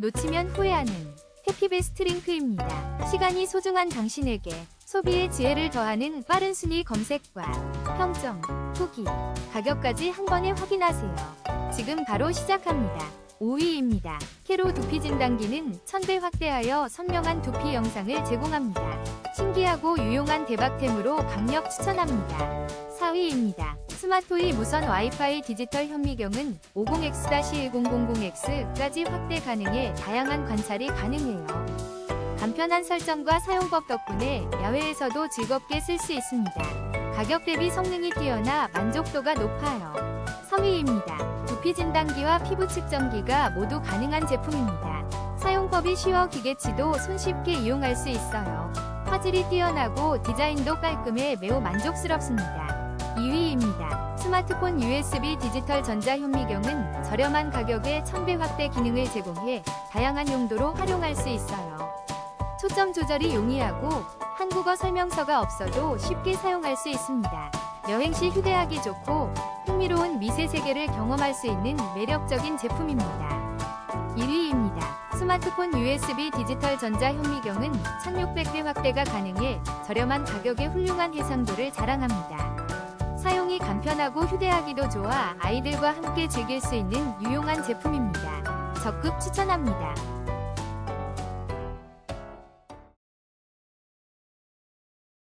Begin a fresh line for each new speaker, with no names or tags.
놓치면 후회하는 해피베스트 링크입니다. 시간이 소중한 당신에게 소비의 지혜를 더하는 빠른 순위 검색과 평점, 후기, 가격까지 한 번에 확인하세요. 지금 바로 시작합니다. 5위입니다. 캐로 두피 진단기는 1000배 확대하여 선명한 두피 영상을 제공합니다. 신기하고 유용한 대박템으로 강력 추천합니다. 4위입니다. 스마토이 무선 와이파이 디지털 현미경은 50X-1000X까지 확대 가능해 다양한 관찰이 가능해요. 간편한 설정과 사용법 덕분에 야외에서도 즐겁게 쓸 수 있습니다. 가격 대비 성능이 뛰어나 만족도가 높아요. 3위입니다. 두피 진단기와 피부 측정기가 모두 가능한 제품입니다. 사용법이 쉬워 기계치도 손쉽게 이용할 수 있어요. 화질이 뛰어나고 디자인도 깔끔해 매우 만족스럽습니다. 2위입니다. 스마트폰 USB 디지털 전자현미경은 저렴한 가격에 1000배 확대 기능을 제공해 다양한 용도로 활용할 수 있어요. 초점 조절이 용이하고 한국어 설명서가 없어도 쉽게 사용할 수 있습니다. 여행 시 휴대하기 좋고 흥미로운 미세 세계를 경험할 수 있는 매력적인 제품입니다. 1위입니다. 스마트폰 USB 디지털 전자 현미경은 1600배 확대가 가능해 저렴한 가격에 훌륭한 해상도를 자랑합니다. 사용이 간편하고 휴대하기도 좋아 아이들과 함께 즐길 수 있는 유용한 제품입니다. 적극 추천합니다.